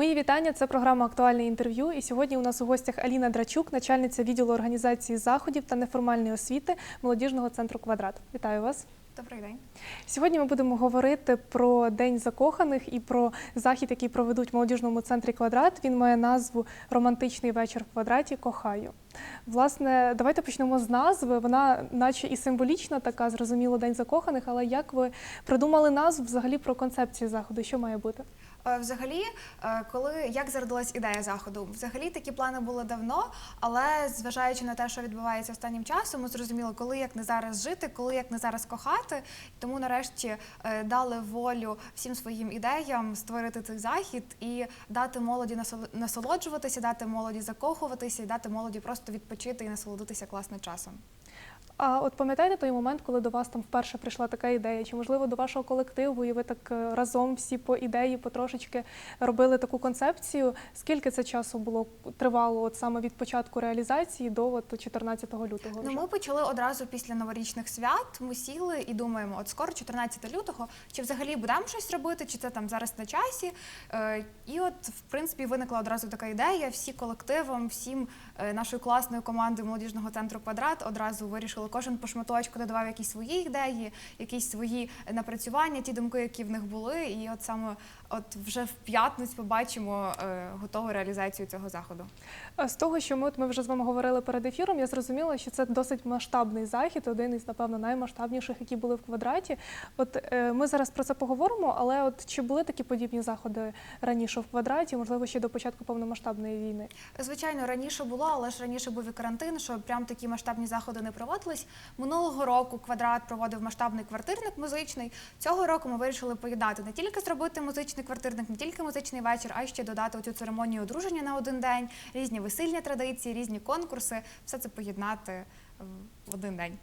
Мої вітання. Це програма Актуальне інтерв'ю. І сьогодні у нас у гостях Аліна Драчук, начальниця відділу організації заходів та неформальної освіти молодіжного центру Квадрат. Вітаю вас. Добрий день. Сьогодні ми будемо говорити про День закоханих і про захід, який проведуть в молодіжному центрі Квадрат. Він має назву Романтичний вечір в квадраті. Кохаю. Власне, давайте почнемо з назви. Вона, наче і символічна, така зрозуміло День закоханих. Але як ви придумали назву взагалі про концепцію заходу? Що має бути? Е, Взагалі, е, коли як зародилась ідея заходу, взагалі такі плани були давно, але зважаючи на те, що відбувається останнім часом, ми зрозуміли, коли як не зараз жити, коли як не зараз кохати. Тому нарешті е, дали волю всім своїм ідеям створити цей захід і дати молоді насол- насолоджуватися, дати молоді закохуватися і дати молоді просто відпочити і насолодитися класним часом. А от пам'ятаєте той момент, коли до вас там вперше прийшла така ідея? Чи можливо до вашого колективу, і ви так е, разом всі по ідеї потрошечки робили таку концепцію? Скільки це часу було тривало от саме від початку реалізації до от 14 лютого? Ну, ми почали одразу після новорічних свят. Ми сіли і думаємо, от скоро 14 лютого, чи взагалі будемо щось робити, чи це там зараз на часі. Е, і от, в принципі, виникла одразу така ідея. Всі колективом, всім е, нашою класною командою молодіжного центру квадрат одразу вирішили, кожен по шматочку додавав якісь свої ідеї, якісь свої напрацювання, ті думки, які в них були. І от саме от вже в п'ятницю побачимо е, готову реалізацію цього заходу. З того, що ми, от ми вже з вами говорили перед ефіром, я зрозуміла, що це досить масштабний захід, один із, напевно, наймасштабніших, які були в квадраті. От е, ми зараз про це поговоримо, але от чи були такі подібні заходи раніше в квадраті, можливо, ще до початку повномасштабної війни? Звичайно, раніше було, але ж раніше був і карантин, що прям такі масштабні заходи не проводились. Минулого року квадрат проводив масштабний квартирник музичний. Цього року ми вирішили поєднати не тільки зробити музичний квартирник, не тільки музичний вечір, а й ще додати оцю церемонію одруження на один день, різні весільні традиції, різні конкурси. Все це поєднати в один день.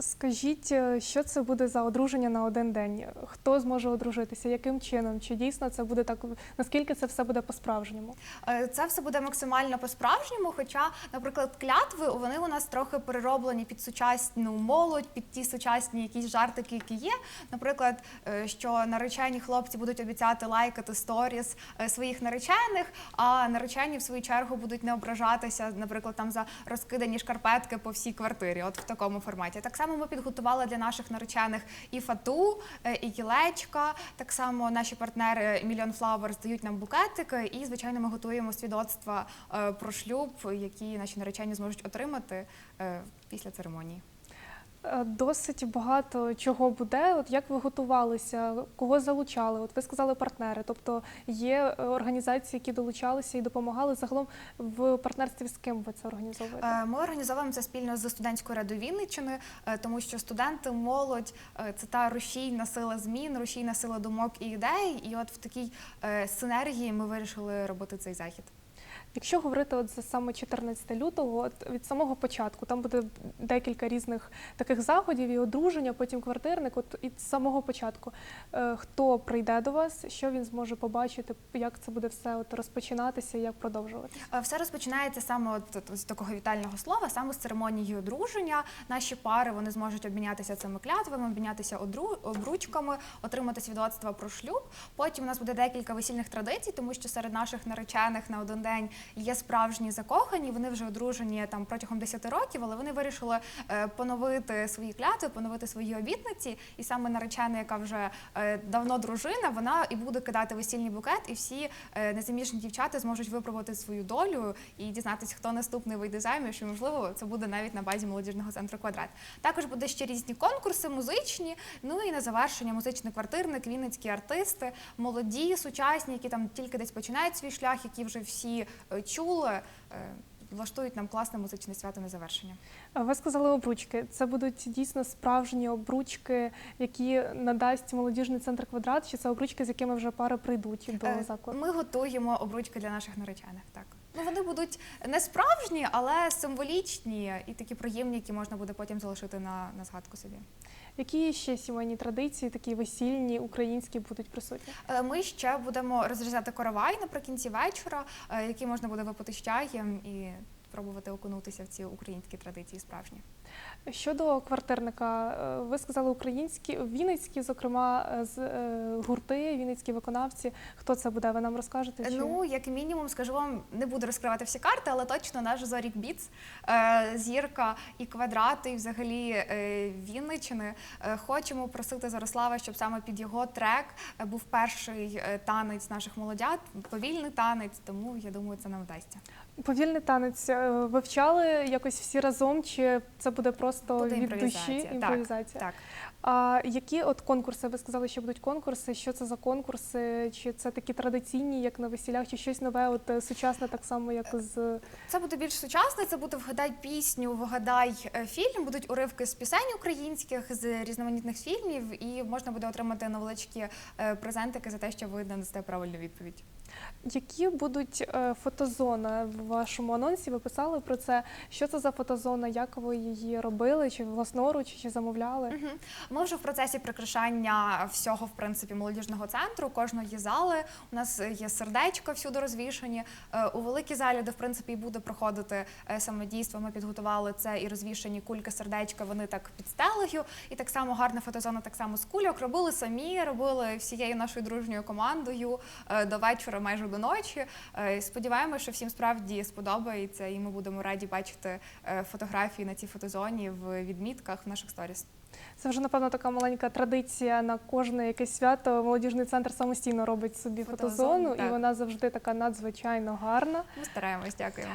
Скажіть, е, що це буде за одруження на один день? Хто зможе одружитися? Яким чином? Чи дійсно це буде так? Наскільки це все буде по-справжньому? Е, Це все буде максимально по-справжньому. Хоча, наприклад, клятви вони у нас трохи перероблені під сучасну молодь, під ті сучасні якісь жартики, які є. Наприклад, е, що наречені хлопці будуть обіцяти лайкати сторіс своїх наречених, а наречені в свою чергу будуть не ображатися, наприклад, там за розкидані шкарпетки по всій квартирі. От в такому форматі. Так само ми підготували для наших наречених і фату, е, і кілечка. Так само наші партнери Million Flowers дають нам букетики, і звичайно, ми готуємо свідоцтва е, про шлюб, які наші наречені зможуть отримати е, після церемонії. Е, Досить багато чого буде. От як ви готувалися, кого залучали? От ви сказали партнери, тобто є е, організації, які долучалися і допомагали. Загалом в партнерстві з ким ви це організовуєте? Е, Ми організовуємо це спільно з студентською радою Вінниччини, тому що студенти, молодь це та рушійна сила змін, рушійна сила думок і ідей. І от в такій синергії ми вирішили робити цей захід. Якщо говорити от за саме 14 лютого, от від самого початку там буде декілька різних таких заходів і одруження, потім квартирник. От від самого початку е, хто прийде до вас, що він зможе побачити, як це буде все от розпочинатися, як продовжувати? Е, Все розпочинається саме от, з такого вітального слова, саме з церемонії одруження. Наші пари вони зможуть обмінятися цими клятвами, обмінятися обручками, отримати свідоцтва про шлюб. Потім у нас буде декілька весільних традицій, тому що серед наших наречених на один день є справжні закохані. Вони вже одружені там протягом 10 років, але вони вирішили е, поновити свої клятви, поновити свої обітниці. І саме наречена, яка вже е, давно дружина, вона і буде кидати весільний букет, і всі е, незаміжні дівчата зможуть випробувати свою долю і дізнатися, хто наступний вийде заміж. І можливо, це буде навіть на базі молодіжного центру квадрат. Також буде ще різні конкурси, музичні. Ну і на завершення музичний квартирник, вінницькі артисти, молоді, сучасні, які там тільки десь починають свій шлях, які вже всі чули. е, Влаштують нам класне музичне свято на завершення. Ви сказали обручки. Це будуть дійсно справжні обручки, які надасть молодіжний центр квадрат, чи це обручки, з якими вже пари прийдуть до Е, закладу? Ми готуємо обручки для наших наречених. Так ну вони будуть не справжні, але символічні і такі приємні, які можна буде потім залишити на, на згадку собі. Які ще сімейні традиції, такі весільні, українські, будуть присутні? Е, Ми ще будемо розрізати коровай наприкінці вечора, е, який можна буде випити з чаєм і спробувати окунутися в ці українські традиції справжні. Щодо квартирника, е, ви сказали українські, вінницькі, зокрема, е, з е, гурти, вінницькі виконавці. Хто це буде? Ви нам розкажете? Чи... Ну, як мінімум, скажу вам, не буду розкривати всі карти, але точно наш Зорік Біц, зірка і квадрати, і взагалі Вінничини. Хочемо просити Зарослава, щоб саме під його трек був перший танець наших молодят, повільний танець. Тому я думаю, це нам вдасться. Повільний танець е, вивчали якось всі разом, чи це буде просто Буде від душі імпровізація. імпровізація? Так. А які от конкурси? Ви сказали, що будуть конкурси. Що це за конкурси? Чи це такі традиційні, як на весіллях, чи щось нове, от е, сучасне, так само, як з Це буде більш сучасне, це буде вгадай пісню, вгадай е, фільм. Будуть уривки з пісень українських, з різноманітних фільмів, і можна буде отримати невеличкі презентики за те, що ви дасте правильну відповідь. Які будуть е, фотозони в вашому анонсі? Ви писали про це. Що це за фотозона? Як ви її робили? Чи власноруч, чи замовляли? Мгм. Ми вже в процесі прикрашання всього, в принципі, молодіжного центру, кожної зали. У нас є сердечка всюди розвішані. Е, У великій залі, де в принципі і буде проходити е, саме дійство, ми підготували це і розвішані кульки сердечка. Вони так під стелею. І так само гарна фотозона, так само з кульок. Робили самі, робили всією нашою дружньою командою до вечора, майже до ночі. Е, Сподіваємося, що всім справді сподобається, і ми будемо раді бачити е, фотографії на цій фотозоні в відмітках в наших сторіс. Це вже напевно така маленька традиція на кожне якесь свято. Молодіжний центр самостійно робить собі Фотозону, фотозону, і вона завжди така надзвичайно гарна. Ми стараємось, дякуємо.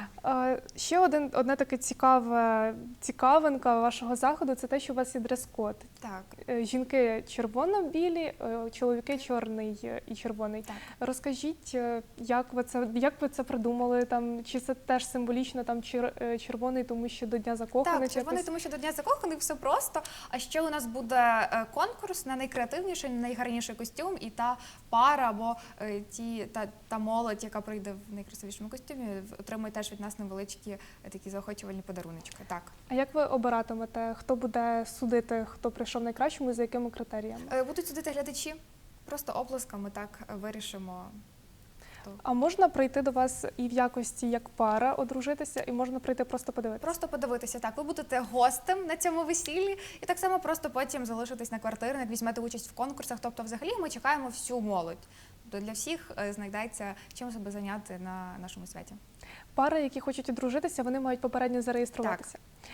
Ще один одне таке цікаве цікавинка вашого заходу це те, що у вас є дрес-код. Так. Е, Жінки червоно-білі, е, чоловіки чорний і червоний. Так. Розкажіть, е, як ви це як ви це придумали? Там чи це теж символічно там червоний, тому що до дня закоханих Так, червоний, якось? тому що до Дня закоханих все просто. А ще у нас буде е, конкурс на найкреативніший, найгарніший костюм, і та пара або е, ті та, та молодь, яка прийде в найкрасивішому костюмі, отримує теж від нас невеличкі е, такі заохочувальні подаруночки. Так. А як ви обиратимете? Хто буде судити, хто прийшов найкращому і за якими критеріями? Будуть судити глядачі. Просто оплесками так вирішимо. Хто. А можна прийти до вас і в якості як пара одружитися, і можна прийти просто подивитися? Просто подивитися так. Ви будете гостем на цьому весіллі, і так само просто потім залишитись на квартирник, візьмете участь в конкурсах. Тобто, взагалі, ми чекаємо всю молодь. Тобто для всіх е, знайдеться чим себе зайняти на нашому святі. Пари, які хочуть одружитися, вони мають попередньо зареєструватися. А,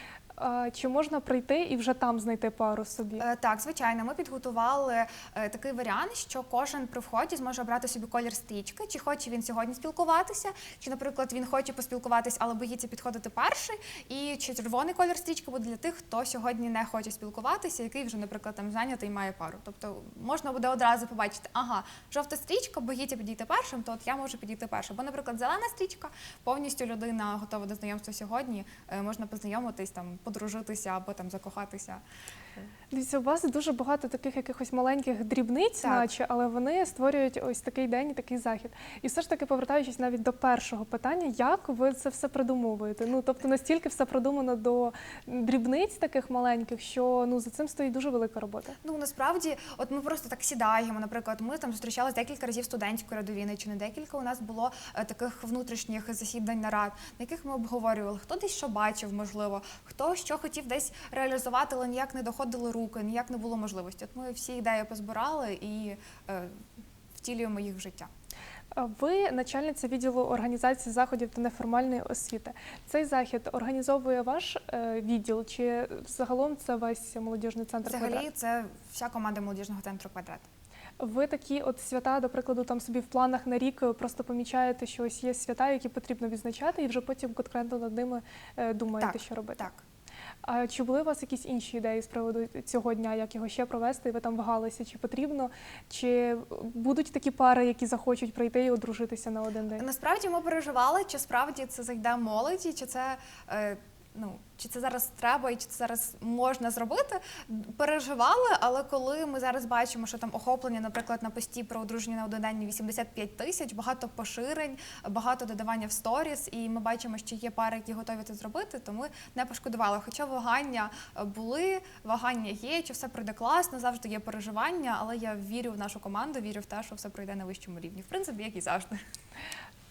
чи можна прийти і вже там знайти пару собі? Е, Так, звичайно, ми підготували е, такий варіант, що кожен при вході зможе обрати собі колір стрічки, чи хоче він сьогодні спілкуватися, чи, наприклад, він хоче поспілкуватись, але боїться підходити перший. І чи червоний колір стрічки буде для тих, хто сьогодні не хоче спілкуватися, який вже, наприклад, там зайнятий має пару. Тобто можна буде одразу побачити, ага, жовта стрічка, боїться підійти першим, то от я можу підійти першим. Бо, наприклад, зелена стрічка, повністю людина готова до знайомства сьогодні, е, можна познайомитись, там, подружитися або там закохатися. Дивіться, у вас дуже багато таких якихось маленьких дрібниць, Так. наче, але вони створюють ось такий день і такий захід. І все ж таки, повертаючись навіть до першого питання, як ви це все придумовуєте? Ну тобто настільки все продумано до дрібниць таких маленьких, що ну за цим стоїть дуже велика робота. Ну насправді, от ми просто так сідаємо. Наприклад, ми там зустрічалися декілька разів студентської ради Вінниччини, декілька у нас було е, таких внутрішніх засідань нарад, на яких ми обговорювали, хто десь що бачив, можливо, хто що хотів десь реалізувати, але ніяк не доходили руки, ніяк не було можливості. От ми всі ідеї позбирали і е, втілюємо їх в життя. Ви начальниця відділу організації заходів та неформальної освіти. Цей захід організовує ваш е, відділ, чи загалом це весь молодіжний центр Взагалі, «Квадрат»? це вся команда молодіжного центру квадрат. Ви такі от свята, до прикладу, там собі в планах на рік е, просто помічаєте, що ось є свята, які потрібно відзначати, і вже потім конкретно над ними думаєте, Так, що робити. Так. А чи були у вас якісь інші ідеї з приводу цього дня, як його ще провести? Ви там вагалися, чи потрібно, чи будуть такі пари, які захочуть прийти і одружитися на один день? Насправді ми переживали, чи справді це зайде молоді, чи це. Ну, чи це зараз треба і чи це зараз можна зробити? Переживали, але коли ми зараз бачимо, що там охоплення, наприклад, на пості про одруження на один день 85 тисяч, багато поширень, багато додавання в сторіс, і ми бачимо, що є пари, які готові це зробити, то ми не пошкодували. Хоча вагання е, були, вагання є, чи все пройде класно, завжди є переживання, але я вірю в нашу команду, вірю в те, що все пройде на вищому рівні. В принципі, як і завжди.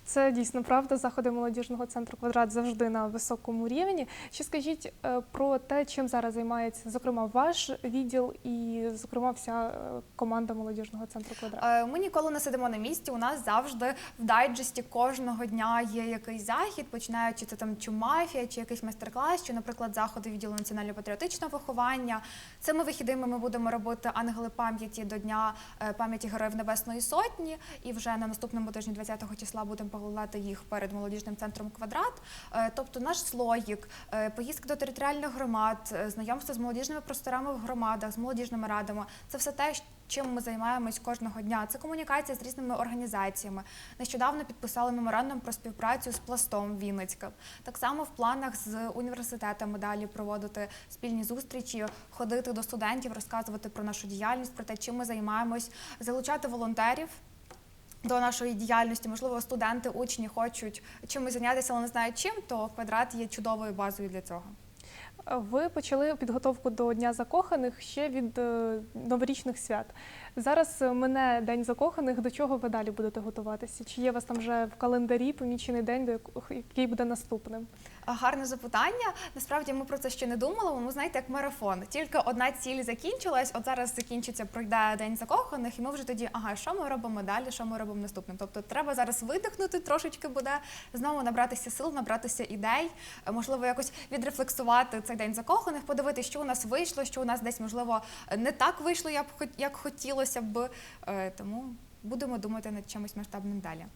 Це дійсно правда. Заходи молодіжного центру квадрат завжди на високому рівні. Ще скажіть е, про те, чим зараз займається, зокрема, ваш відділ і, зокрема, вся е, команда молодіжного центру квадрат. Е, Ми ніколи не сидимо на місці. У нас завжди в дайджесті кожного дня є якийсь захід, починаючи це там чи мафія, чи якийсь майстер-клас, чи, наприклад, заходи відділу національно-патріотичного виховання. Цими вихідними ми будемо робити ангели пам'яті до Дня пам'яті Героїв Небесної Сотні. І вже на наступному тижні, 20-го числа, будемо поголати їх перед молодіжним центром квадрат. Е, Тобто наш слоїк, е, поїздки до територіальних громад, е, знайомство з молодіжними просторами в громадах, з молодіжними радами це все те, чим ми займаємось кожного дня. Це комунікація з різними організаціями. Нещодавно підписали меморандум про співпрацю з пластом Вінницька. Так само в планах з університетами далі проводити спільні зустрічі, ходити до студентів, розказувати про нашу діяльність, про те, чим ми займаємось, залучати волонтерів. До нашої діяльності, можливо, студенти, учні хочуть чимось зайнятися, але не знають чим, то квадрат є чудовою базою для цього. Ви почали підготовку до Дня закоханих ще від е, новорічних свят. Зараз е, мине День закоханих. До чого ви далі будете готуватися? Чи є у вас там вже в календарі помічений день, до якого- який буде наступним? Гарне запитання. Насправді ми про це ще не думали. Воно знаєте, як марафон. Тільки одна ціль закінчилась. От зараз закінчиться, пройде день закоханих, і ми вже тоді, ага, що ми робимо далі, що ми робимо наступним. Тобто треба зараз видихнути, трошечки буде знову набратися сил, набратися ідей, е, можливо, якось відрефлексувати цей день закоханих, подивитися, що у нас вийшло, що у нас десь можливо не так вийшло, як хот- як хотілося б. Е, Тому будемо думати над чимось масштабним далі.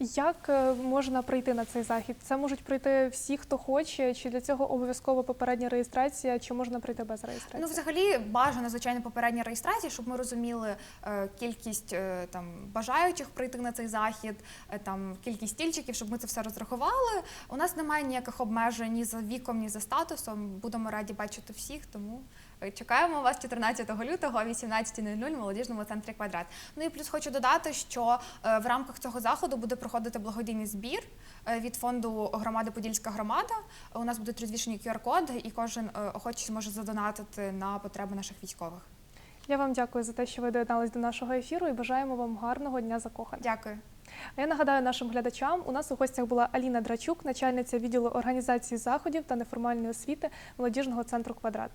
Як е, можна прийти на цей захід? Це можуть прийти всі, хто хоче, чи для цього обов'язково попередня реєстрація, чи можна прийти без реєстрації? Ну, взагалі, бажано, звичайно, попередня реєстрація, щоб ми розуміли е, кількість там бажаючих прийти на цей захід, там кількість стільчиків, щоб ми це все розрахували. У нас немає ніяких обмежень ні за віком, ні за статусом. Будемо раді бачити всіх, тому. Е, Чекаємо вас 14 лютого о 18.00 в молодіжному центрі квадрат. Ну і плюс хочу додати, що е, в рамках цього заходу буде проходити благодійний збір е, від фонду громади Подільська громада. У нас будуть розвішені QR-коди, і кожен охочий зможе задонатити на потреби наших військових. Я вам дякую за те, що ви доєднались до нашого ефіру і бажаємо вам гарного дня закоханих. Дякую. А я нагадаю нашим глядачам, у нас у гостях була Аліна Драчук, начальниця відділу організації заходів та неформальної освіти молодіжного центру Квадрат.